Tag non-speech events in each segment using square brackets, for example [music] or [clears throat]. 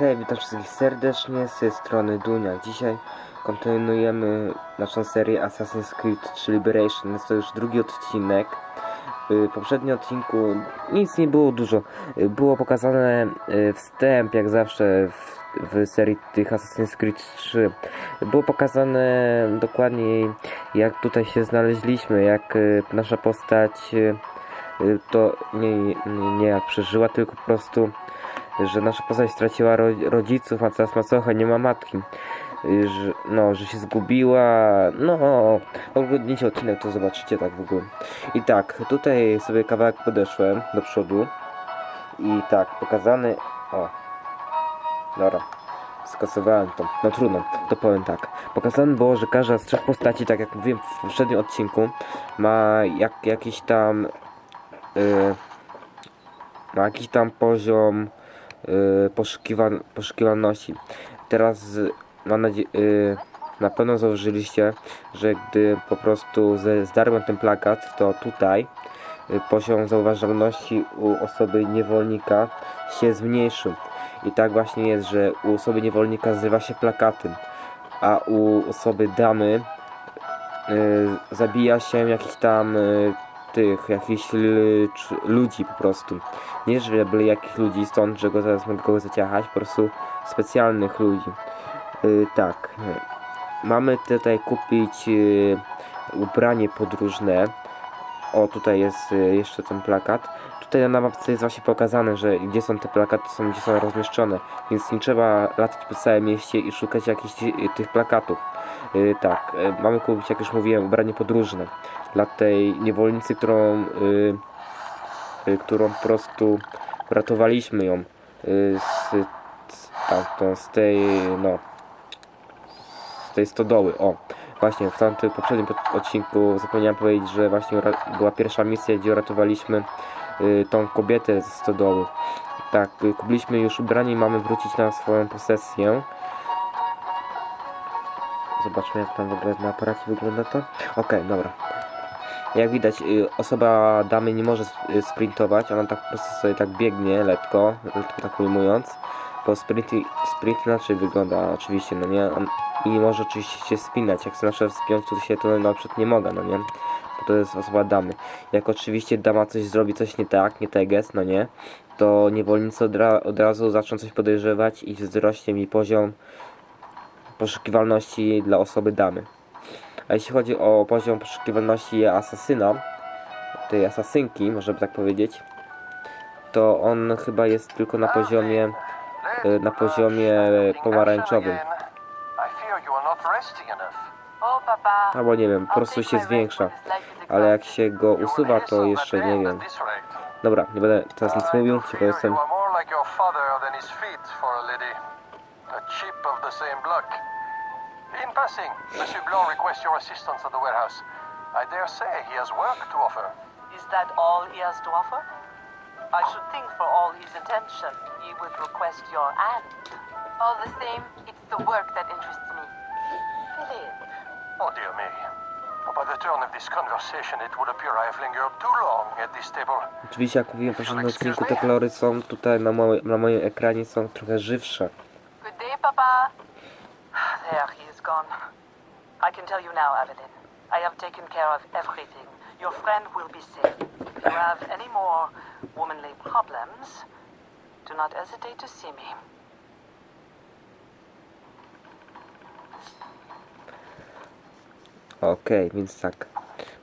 hej, witam wszystkich serdecznie z strony Dunia. Dzisiaj kontynuujemy naszą serię Assassin's Creed 3 Liberation. Jest to już drugi odcinek. W poprzednim odcinku nic nie było dużo. Y, Było pokazane y, wstęp, jak zawsze w, w serii tych Assassin's Creed 3. Było pokazane dokładniej, jak tutaj się znaleźliśmy, jak y, nasza postać y, y, to nie, nie jak przeżyła, tylko po prostu że nasza postać straciła ro rodziców, a teraz macocha nie ma matki. Y, Że, no, że się zgubiła. No, oglądnijcie odcinek, to zobaczycie tak w ogóle. I tak, tutaj sobie kawałek podeszłem do przodu. I tak, pokazany. O. Dobra. Skasowałem to. No trudno, to powiem tak. Pokazane było, że każda z trzech postaci, tak jak mówiłem w poprzednim odcinku, ma jak, jakiś tam. y, ma jakiś tam poziom poszukiwan poszukiwalności. Teraz y, mam nadzieję, y, na pewno zauważyliście, że gdy po prostu zdarłem ten plakat, to tutaj y, poziom zauważalności u osoby niewolnika się zmniejszył. I tak właśnie jest, że u osoby niewolnika zrywa się plakaty, a u osoby damy y, zabija się jakiś tam y, tych, jakichś ludzi po prostu. Nie, że jakichś ludzi stąd, że go zaraz mogę go zaciachać, po prostu specjalnych ludzi. Y, tak. Mamy tutaj kupić y, ubranie podróżne. O, tutaj jest y, jeszcze ten plakat. Tutaj na mapce jest właśnie pokazane, że gdzie są te plakaty, są, gdzie są rozmieszczone. Więc nie trzeba latać po całym mieście i szukać jakichś y, tych plakatów. Y, tak, y, mamy kupić, jak już mówiłem, ubranie podróżne. Dla tej niewolnicy, którą, y, y, którą po prostu ratowaliśmy ją y, z, z, tamtą, z tej, no, z tej stodoły. O, właśnie w tamtym poprzednim odcinku zapomniałem powiedzieć, że właśnie była pierwsza misja, gdzie uratowaliśmy y, tą kobietę ze stodoły. Tak, y, kupiliśmy już ubranie i mamy wrócić na swoją posesję. Zobaczmy jak tam w ogóle na aparacie wygląda to. Okej, dobra. Jak widać, y, osoba damy nie może sp- y, sprintować, ona tak po prostu sobie tak biegnie lekko, lekko tak ujmując. Bo sprint, sprint inaczej wygląda oczywiście, no nie? I nie może oczywiście się spinać, jak chce na przykład to się to na przykład nie mogę, no nie? Bo to jest osoba damy. Jak oczywiście dama coś zrobi, coś nie tak, nie teges, no nie? To niewolnicy od, ra od razu zaczną coś podejrzewać i wzrośnie mi poziom poszukiwalności dla osoby damy. A jeśli chodzi o poziom poszukiwalności asasyna, tej asasynki, można by tak powiedzieć, to on chyba jest tylko na poziomie y, na poziomie pomarańczowym. Albo nie wiem, po prostu się zwiększa. Ale jak się go usuwa, to jeszcze nie wiem. Dobra, nie będę teraz nic mówił, tylko jestem... In passing, Monsieur Blanc requests your assistance at the warehouse. I dare say he has work to offer. Is that all he has to offer? I should think for all his attention, he would request your hand. All the same, it's the work that interests me. Philip. Oh dear me. By the turn of this conversation, it would appear I have lingered too long at this table. Oczywiście, jak mówiłem w poprzednim odcinku, te kolory są tutaj na, moje, na moim ekranie są trochę żywsze. Good day, Papa. There, he is gone. I can tell you now, Evelyn. I have taken care of everything. Your friend will be safe. If you have any more womanly problems, do not hesitate to see me. Okej, więc tak.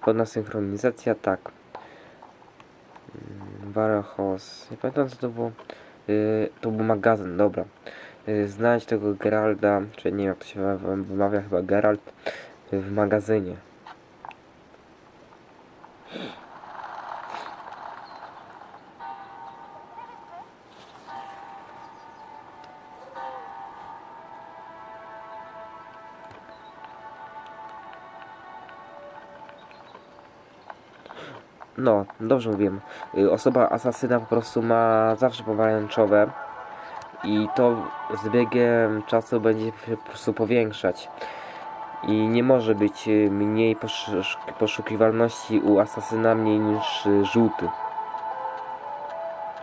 Pełna synchronizacja, tak. Mm, Warehouse. Nie pamiętam co to było. Yy, to był magazyn, dobra. Yy, znajdź tego Geralda, czy nie wiem jak to się wymawia, chyba Geralt, w magazynie. No, dobrze mówiłem. Y, Osoba asasyna po prostu ma zawsze pomarańczowe i to z biegiem czasu będzie się po prostu powiększać. I nie może być y, mniej poszuki- poszukiwalności u asasyna mniej niż y, żółty.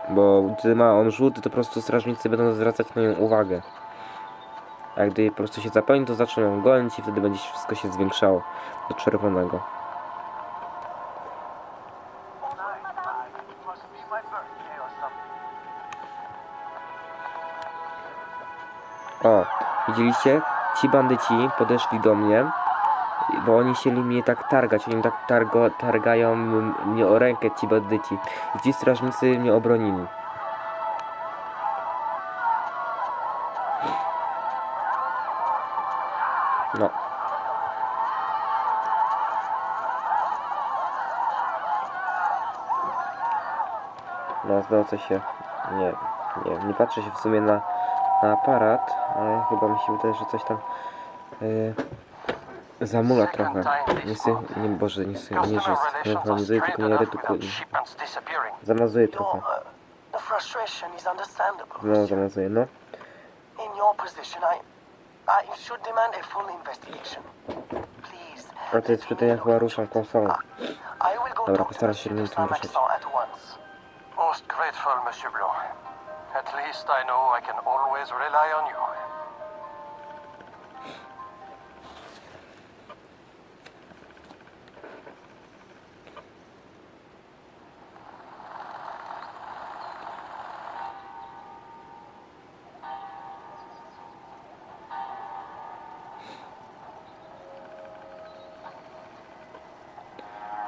Bo gdy ma on żółty, to po prostu strażnicy będą zwracać na nią uwagę. A gdy po prostu się zapełni, to zaczną ją gonić i wtedy będzie wszystko się zwiększało do czerwonego. Ci bandyci podeszli do mnie, bo oni chcieli mnie tak targać, oni tak targo, targają mnie o rękę ci bandyci. I ci strażnicy mnie obronili. No. No, zwrócę się. Nie, nie, nie patrzę się w sumie na, na aparat, ale chyba mi się wydaje, że coś tam yy, zamula trochę. Nie sy, nie, boże, nie sy, nie, że synchronizuje, tylko nie redukuje. Zamazuje trochę. uh. No, zamazuje, no. A to jest przy tym, ja chyba ruszam konsolą. Dobra, postaram się nie tym ruszać.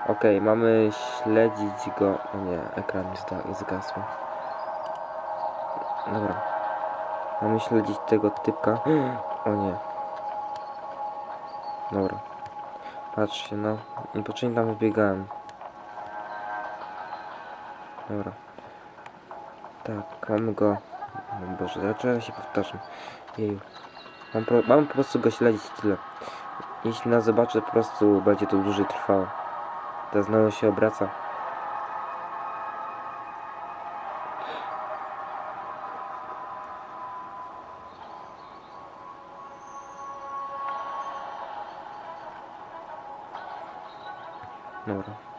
Okej, mamy śledzić go. O nie, ekran zda- zgasł. Dobra. Mamy śledzić tego typka. O nie. Dobra. Patrzcie, no. Niepotrzebnie tam wybiegałem. Dobra. Tak, mamy go. O Boże, dlaczego ja się powtarzam? Jeju. Mam, pro... mam po prostu go śledzić tyle. Jeśli nas zobaczy, po prostu będzie to dłużej trwało. To znowu się obraca. Dobra.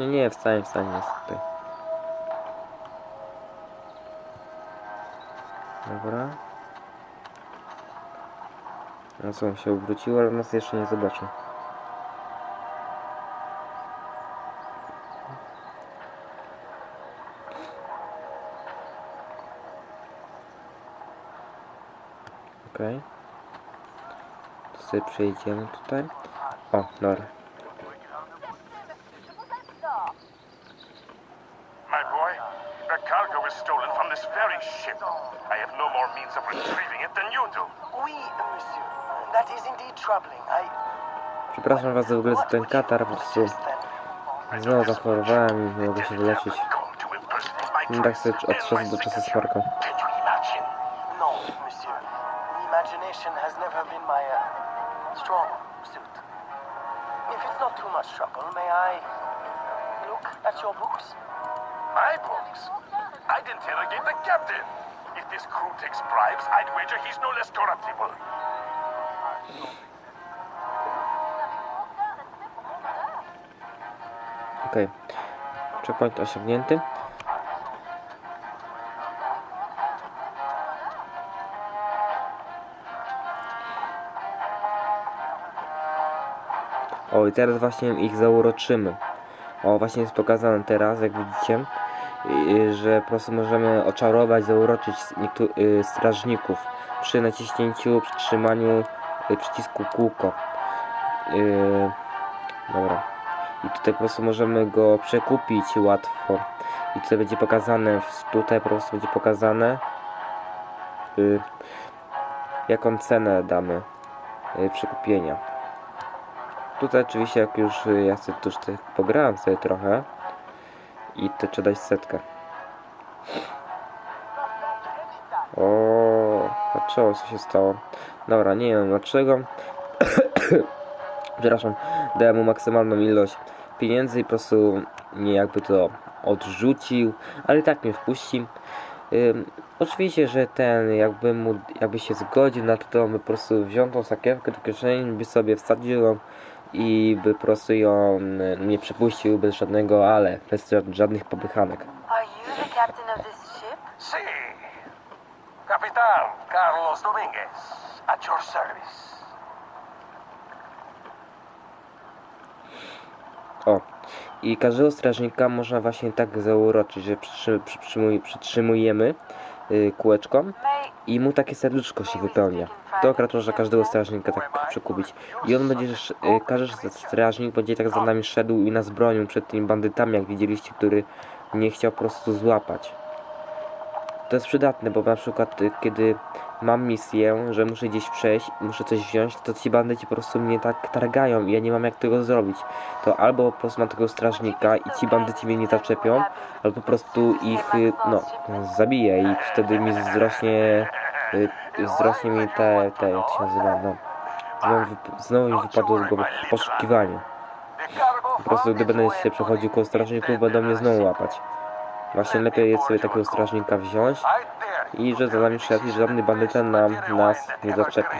Nie, nie, wstań, wstań, jest tutaj. Dobra. No co, się obrócił, ale nas jeszcze nie zobaczył. Okej. To sobie przejdziemy tutaj. O, dobra. My boy, the cargo was stolen from this very ship. I have no more means of retrieving it than you do. Oui, monsieur. That is indeed troubling. I. Przepraszam was za w ogóle za ten katar, po prostu znowu zachorowałem i nie mogę się wyleczyć. No tak sobie od czasu do czasu imagine? No, monsieur. Imagination has never been my uh, strong suit. If it's not too much trouble, may I look at your books? My books? I'd interrogate the captain. If this crew takes bribes, I'd wager he's no less corruptible. Okej. Checkpoint osiągnięty. O, i teraz właśnie ich zauroczymy. O, właśnie jest pokazane teraz, jak widzicie, że po prostu możemy oczarować, zauroczyć y, strażników przy naciśnięciu, przytrzymaniu y, przycisku kółko. Y, dobra. I tutaj po prostu możemy go przekupić łatwo. I tutaj będzie pokazane, tutaj po prostu będzie pokazane jaką cenę damy przekupienia. Tutaj oczywiście jak już ja sobie już tutaj pograłem sobie trochę i to trzeba dać setkę. O, dlaczego co się stało? Dobra, nie wiem dlaczego. [coughs] Przepraszam, dałem mu maksymalną ilość pieniędzy i po prostu nie jakby to odrzucił, ale i tak mnie wpuści. Ym, oczywiście, że ten jakby mu, jakby się zgodził na to, to by po prostu wziął tą sakiewkę do kieszeni, by sobie wsadził ją i by po prostu ją y, nie przepuścił bez żadnego ale, bez ża- żadnych popychanek. Are you the captain of this ship? Capitán Carlos Domínguez, at your service. O, i każdego strażnika można właśnie tak zauroczyć, że przytrzy- przytrzymuj, przytrzymujemy kółeczko May i mu takie serduszko się wypełnia. To akurat można każdego strażnika tak przekupić. I on będzie, y, każdy strażnik będzie tak za nami szedł i nas bronił przed tymi bandytami, jak widzieliście, który nie chciał po prostu złapać. To jest przydatne, bo na przykład y, kiedy mam misję, że muszę gdzieś przejść, muszę coś wziąć, to ci bandyci po prostu mnie tak targają i ja nie mam jak tego zrobić. To albo po prostu mam tego strażnika i ci bandyci mnie nie zaczepią, albo po prostu ich, y, no, zabiję i wtedy mi wzrośnie, y, wzrośnie mi te, te, jak się nazywa, no, znowu, znowu mi wypadło z głowy poszukiwanie. Po prostu gdy będę się przechodził koło strażników, będą mnie znowu łapać. Właśnie lepiej jest sobie takiego strażnika wziąć I że za nami że żadny bandyta nam, nas nie zaczepi.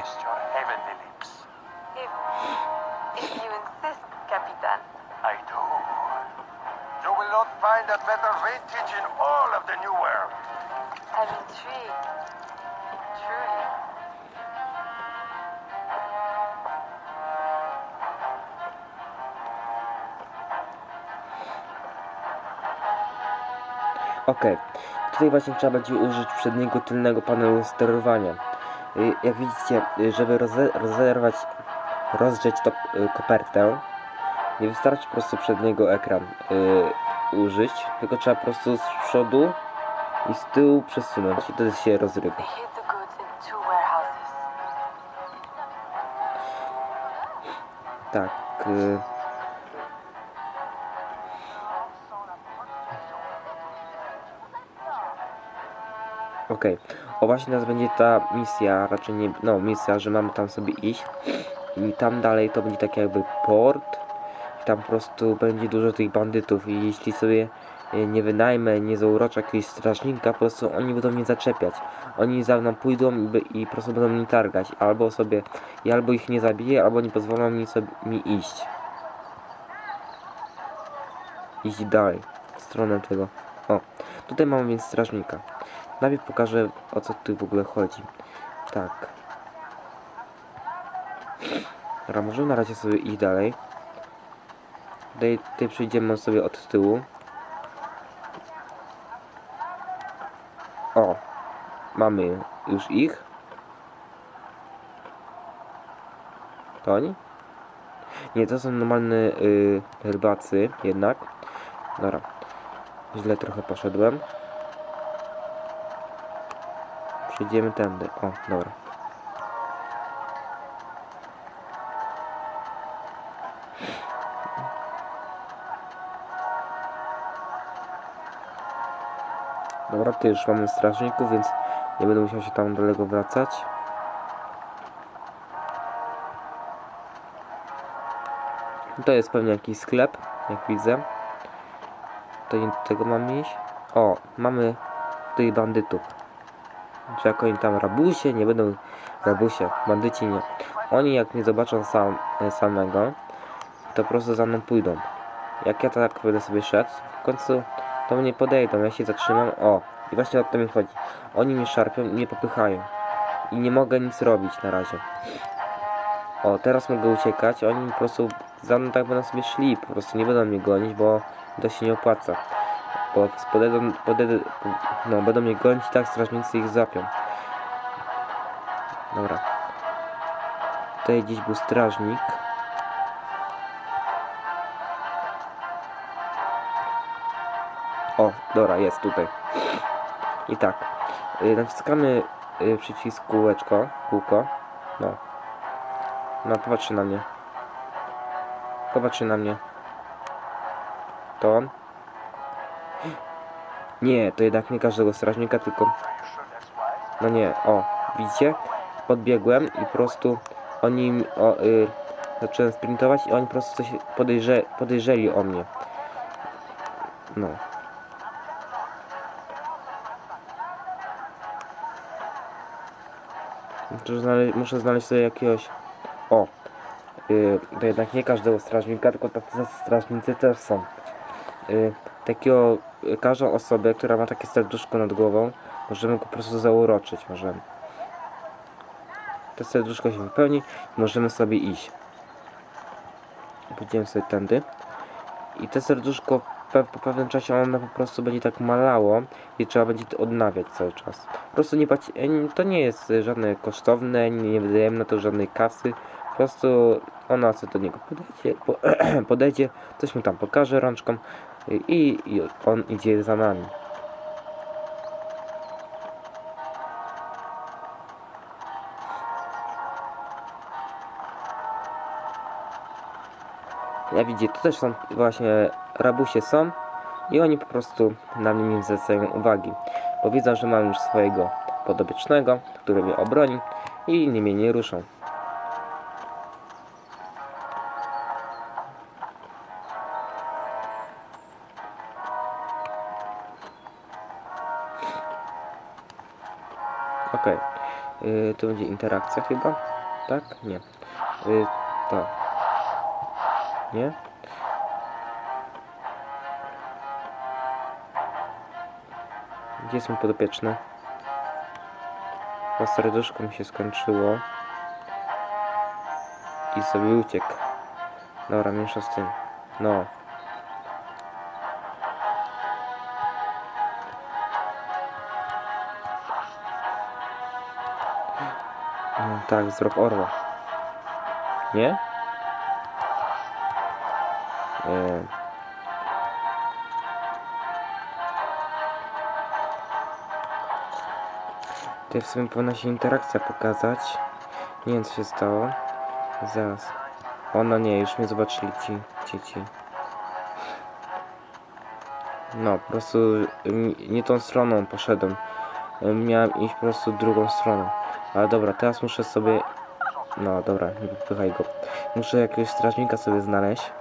Okej, tutaj właśnie trzeba będzie użyć przedniego tylnego panelu sterowania. Y, Jak widzicie, y, żeby roze rozerwać, rozgrzeć tą y, kopertę, nie wystarczy po prostu przedniego ekran użyć, tylko trzeba po prostu z przodu i z tyłu przesunąć i wtedy się rozrywa. Tak. Okej. O właśnie teraz będzie ta misja, raczej nie, no misja, że mamy tam sobie iść i tam dalej to będzie tak jakby port i tam po prostu będzie dużo tych bandytów i jeśli sobie y, nie wynajmę, nie zauroczę jakiegoś strażnika, po prostu oni będą mnie zaczepiać. Oni za mną pójdą i, i po prostu będą mnie targać, albo sobie, i albo ich nie zabiję, albo nie pozwolą mi, sobie, mi iść. Iść dalej, w stronę tego. O, tutaj mamy więc strażnika. Najpierw pokażę o co tu w ogóle chodzi. Tak. Dobra, możemy na razie sobie iść dalej. Tutaj, tutaj przejdziemy sobie od tyłu. O, mamy już ich. To oni? Nie, to są normalne y, rybacy jednak. Dobra. Źle trochę poszedłem. Przejdziemy tędy. O, dobra. Dobra, tu już mamy strażników, więc nie będę musiał się tam daleko wracać. To jest pewnie jakiś sklep, jak widzę. To nie do tego mamy iść. O, mamy tutaj bandytów. Jak oni tam rabusie, nie będą rabusie, bandyci nie. Oni jak nie zobaczą sam, e, samego, to po prostu za mną pójdą. Jak ja tak będę sobie szedł, w końcu to mnie podejdą, ja się zatrzymam, o. I właśnie o to mi chodzi. Oni mnie szarpią i mnie popychają. I nie mogę nic robić na razie. O, teraz mogę uciekać, oni po prostu za mną tak będą sobie szli, po prostu nie będą mnie gonić, bo to się nie opłaca. Bo podejdą, podejdą, no, będą mnie gonić tak strażnicy ich zapią. Dobra. Tutaj gdzieś był strażnik. O, dobra, jest tutaj. I tak. Y, naciskamy y, przycisk kółeczko, kółko. No. No, popatrzy na mnie. Popatrzy na mnie. To on? Nie, to jednak nie każdego strażnika, tylko... No nie, o, widzicie? Podbiegłem i po prostu oni... O, y, zacząłem sprintować i oni po prostu coś podejrze, podejrzeli o mnie. No. Muszę znaleźć, muszę znaleźć sobie jakiegoś... O! Y, to jednak nie każdego strażnika, tylko tacy strażnicy też są. Yy, takiego Każdą osobę, która ma takie serduszko nad głową, możemy po prostu zauroczyć. Możemy. To serduszko się wypełni możemy sobie iść. Pójdziemy sobie tędy. I to serduszko po pewnym czasie ono po prostu będzie tak malało i trzeba będzie to odnawiać cały czas. Po prostu nie płaci, e, to nie jest żadne kosztowne, nie, wydajemy na to żadnej kasy. Po prostu ona sobie do niego podejdzie, po, [clears throat] podejdzie coś mu tam pokaże rączką i, i on idzie za nami. Jak widzicie, to też są właśnie rabusie są i oni po prostu na mnie nie zwracają uwagi, bo widzą, że mam już swojego podobiecznego, który mnie obroni i inni mnie nie ruszą. Okej, okay. tu będzie interakcja chyba, tak? Nie. Yy. Nie? Gdzie jest mój podopieczny? Bo serduszko mi się skończyło. I sobie uciekł. Dobra, mniejsza z tym. No. Tak, wzrok orła. Nie? Yy. Tutaj w sumie powinna się interakcja pokazać. Nie wiem co się stało. Zaraz. O no nie, już mnie zobaczyli ci dzieci. No, po prostu mm, nie tą stroną poszedłem. Ym, Miałem iść po prostu drugą stroną. Ale dobra, teraz muszę sobie... No dobra, nie wypychaj go. Muszę jakiegoś strażnika sobie znaleźć.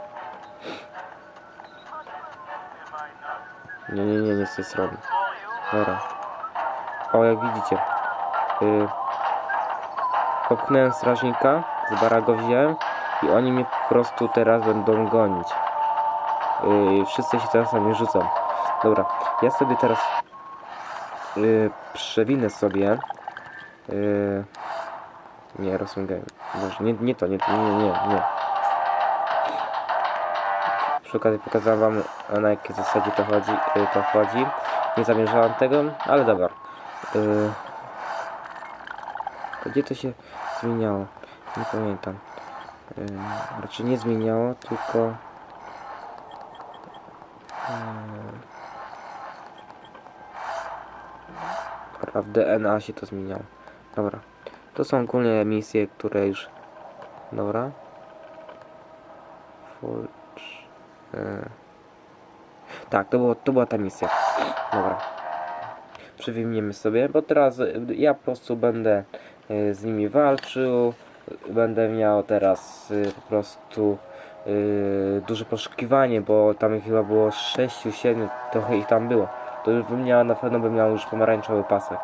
Nie, nie, nie, nie z tej strony. Dobra. O, jak widzicie. Yy, popchnąłem strażnika, z bara go wziąłem i oni mnie po prostu teraz będą gonić. Yy, wszyscy się teraz na mnie rzucą. Dobra, ja sobie teraz yy, przewinę sobie. Yy, nie, rozciągałem. Boże, nie, nie to, nie to, nie, nie, nie. Przy okazji pokazałem wam na jakiej zasadzie to chodzi, yy, to chodzi. Nie zamierzałem tego, ale dobra. Yy, gdzie to się zmieniało? Nie pamiętam. Yy, raczej nie zmieniało, tylko... Yy, w DNA się to zmieniało. Dobra. To są ogólnie misje, które już... Dobra. Forge... Tak, to, było, to była ta misja. Dobra. Przywimniemy sobie, bo teraz y, ja po prostu będę y, z nimi walczył. Będę miał teraz y, po prostu duże poszukiwanie, bo tam ich chyba było 6-7, trochę ich tam było. To już bym miał, na pewno bym miał już pomarańczowy pasek.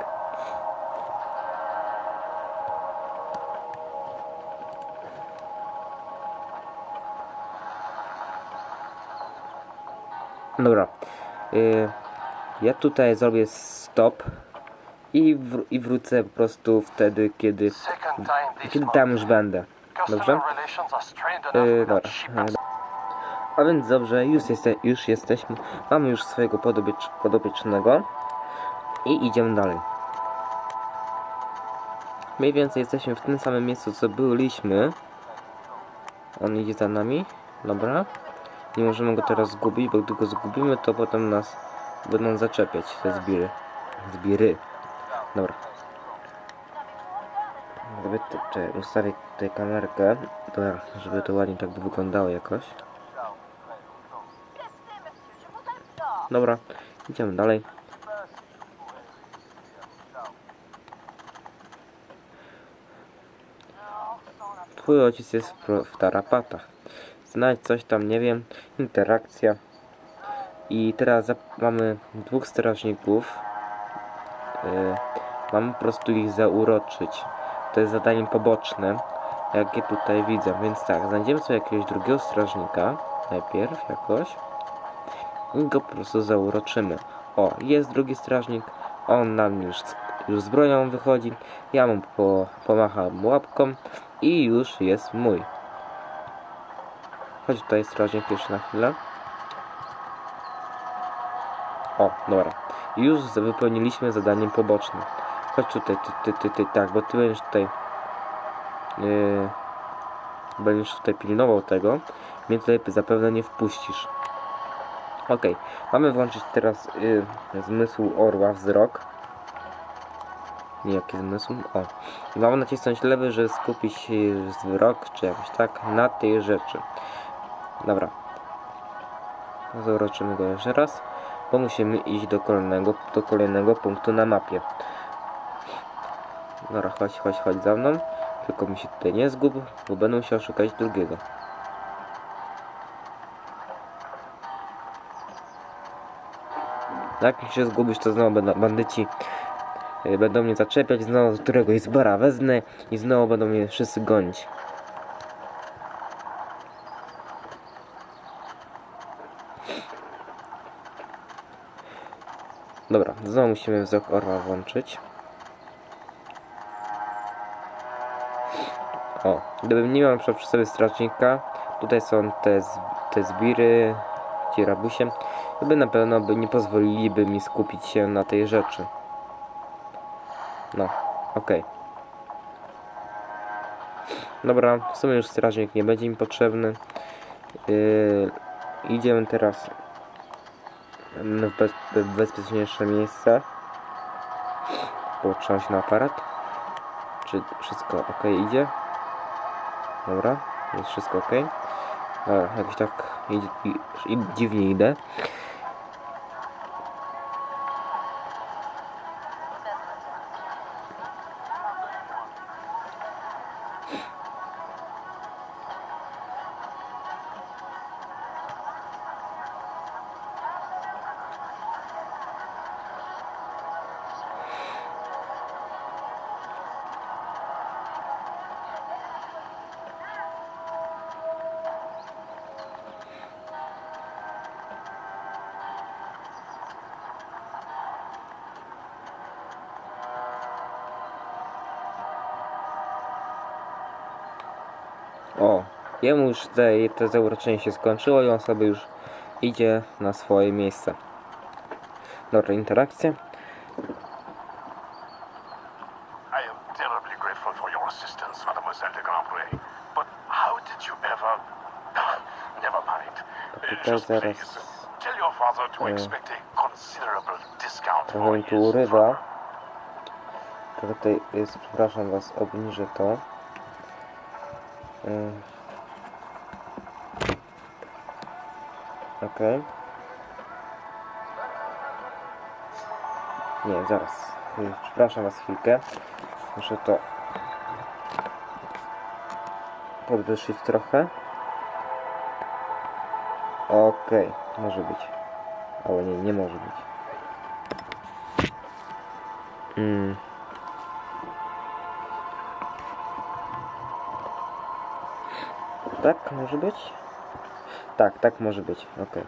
Dobra. Y, ja tutaj zrobię stop i, wr i wrócę po prostu wtedy, kiedy, kiedy tam już będę. Dobrze? Yy, enough dobra. A więc dobrze, już, jeste, już jesteśmy. Mamy już swojego podobiecz, podopiecznego. I idziemy dalej. Mniej więcej jesteśmy w tym samym miejscu, co byliśmy. On idzie za nami. Dobra. Nie możemy go teraz zgubić, bo gdy go zgubimy, to potem nas będą zaczepiać te zbiry. Zbiry. Dobra. To, czekaj, ustawię tutaj kamerkę, dobra, żeby to ładnie tak wyglądało jakoś. Dobra, idziemy dalej. Twój ojciec jest w tarapatach. Znajdź coś tam, nie wiem, interakcja. I teraz mamy dwóch strażników. Yy, mamy po prostu ich zauroczyć. to jest zadanie poboczne, jakie tutaj widzę. Więc tak, znajdziemy sobie jakiegoś drugiego strażnika, najpierw jakoś, i go po prostu zauroczymy. O, jest drugi strażnik, on nam już, już z bronią wychodzi, ja mu po, pomacham łapką i już jest mój. Chodź tutaj strażnik jeszcze na chwilę. O, dobra. Już wypełniliśmy zadanie poboczne. Chodź tutaj, ty, ty, ty, ty, tak, bo ty będziesz tutaj yy, będziesz tutaj pilnował tego, mnie tutaj zapewne nie wpuścisz. Okej, mamy włączyć teraz yy, zmysł orła wzrok. Nie, jaki zmysł? O. I mamy nacisnąć lewy, żeby skupić yy, wzrok, czy jakoś tak, na tej rzeczy. Dobra. Zauroczymy go jeszcze raz, bo musimy iść do kolejnego, do kolejnego punktu na mapie. Dobra, chodź, chodź, chodź za mną. Tylko mi się tutaj nie zgub, bo będę musiał szukać drugiego. Jak się zgubisz, to znowu będą bandyci y, będą mnie zaczepiać, znowu któregoś z bara wezmę i znowu będą mnie wszyscy gonić. Dobra, znowu musimy wzrok orła włączyć. O, gdybym nie miał przy sobie strażnika, tutaj są te, te zbiry, ci rabusie, to by na pewno by nie pozwoliliby mi skupić się na tej rzeczy. No, okej. Dobra, w sumie już strażnik nie będzie mi potrzebny. Yy, idziemy teraz w bez, w bezpieczniejsze miejsce. Połączyłem się na aparat. Czy wszystko ok idzie? Dobra, jest wszystko ok. Dobra, tak idzie, i, i, dziwnie idę. Jemu już te, te zauroczenie się skończyło i on sobie już idzie na swoje miejsce. Dobra, interakcja. I am terribly grateful for your assistance, Mademoiselle de Grandpré. But how did you ever... [coughs] Never mind. Uh, Tutaj zaraz to e, trochę mi tu urywa. To tutaj jest, przepraszam was, obniżę to. Yy. Okej. Nie, zaraz. Yy, Przepraszam was chwilkę. Muszę to podwyższyć trochę. Okej, może być. Ale nie, nie może być. Mm. Tak, może być? Tak, tak może być. Okay.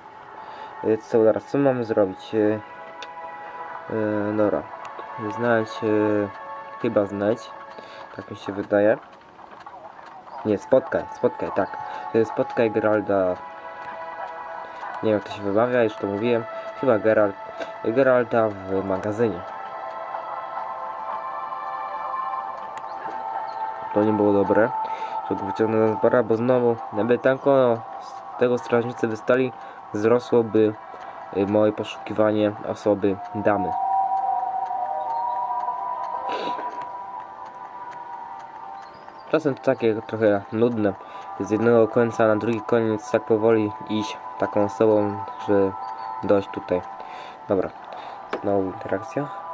Co teraz, co mamy zrobić? Yy, dobra. Znaleźć, yy, chyba znajdź. Tak mi się wydaje. Nie, spotkaj, spotkaj, tak. Yy, Spotkaj Geralda. Nie wiem jak to się wymawia, już to mówiłem. Chyba Geralt, Geralda w magazynie. To nie było dobre. Żeby wyciągnąć z bara, bo znowu, jakby tanko z tego strażnicy wystali, wzrosłoby y, moje poszukiwanie osoby damy. Czasem to takie trochę nudne. Z jednego końca na drugi koniec tak powoli iść taką osobą, że dojść tutaj. Dobra, znowu interakcja.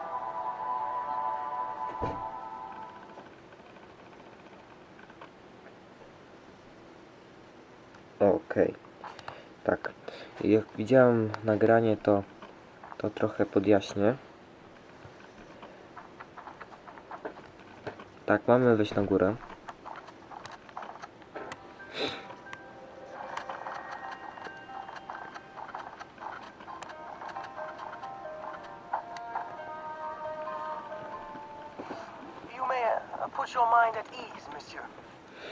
Widziałem nagranie, to to trochę podjaśnię. Tak, mamy wejść na górę. Uh, your mind at ease, monsieur.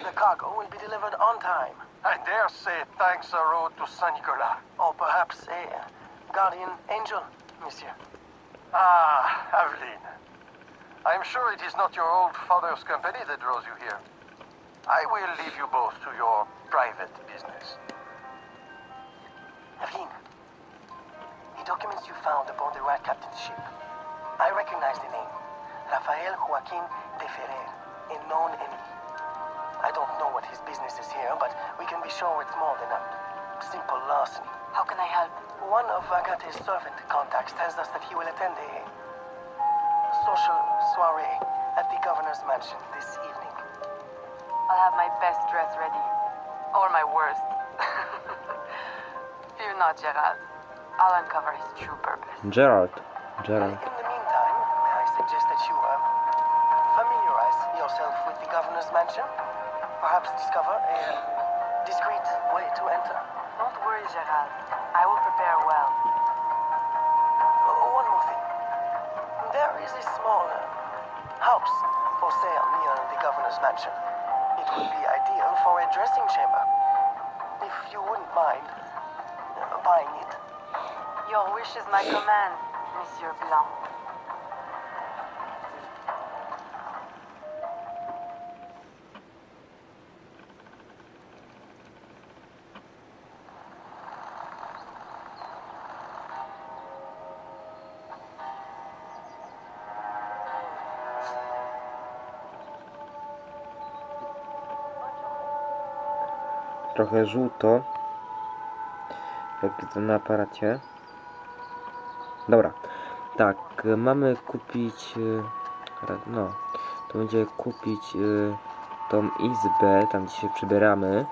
The cargo will be delivered on time. I dare say thanks are owed to Saint Nicolas. Or perhaps a uh, guardian angel, monsieur. Ah, Aveline. I'm sure it is not your old father's company that draws you here. I will leave you both to your private business. Evelyn, the documents you found aboard the Rat Captain's ship. I recognize the name. Rafael Joaquin de Ferrer, a known. I don't know what his business is here, but we can be sure it's more than a simple larceny. How can I help? One of Agate's servant contacts tells us that he will attend a social soiree at the governor's mansion this evening. I'll have my best dress ready. Or my worst. [laughs] Fear not, Gerald. I'll uncover his true purpose. Gerald. Gerald. In the meantime, may I suggest that you uh, familiarize yourself with the governor's mansion? Perhaps discover a discreet way to enter. Don't worry, Gerald. I will prepare well. One more thing. There is a small house for sale near the governor's mansion. It would be ideal for a dressing chamber. If you wouldn't mind uh, buying it. Your wish is my command, Monsieur Blanc. Trochę żółto. Jak widzę na aparacie. Dobra. Tak, y, mamy kupić... y, No. To będzie kupić y, tą izbę, tam gdzie się przybieramy.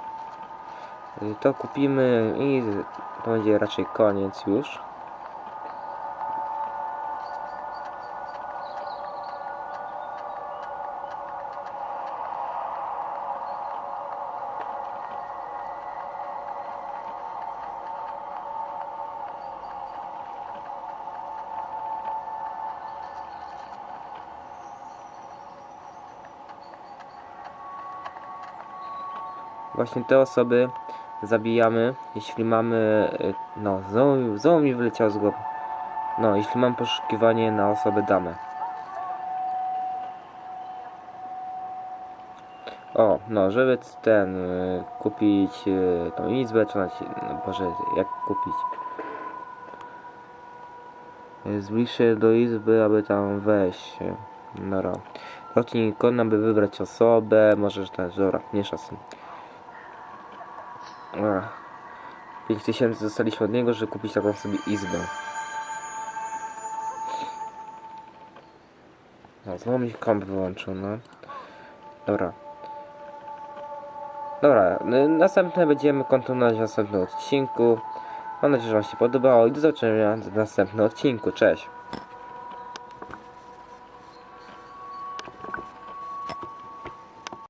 To kupimy i to będzie raczej koniec już. Właśnie te osoby zabijamy, jeśli mamy... y, No, znowu, mi wyleciało z głowy. No, jeśli mam poszukiwanie na osobę damę. O, no, żeby ten y, kupić y, tą izbę, czy nawet, no Boże, jak kupić? Zbliż się do izby, aby tam wejść. y, Dobra. Kliknij ikon, aby wybrać osobę, możesz też, dobra, tym. Dobra. 5000 dostaliśmy od niego, żeby kupić taką sobie izbę. No, znowu mi komp wyłączył, no. Dobra. Dobra, n- następne będziemy kontynuować w następnym odcinku. Mam nadzieję, że Wam się podobało i do zobaczenia w następnym odcinku. Cześć!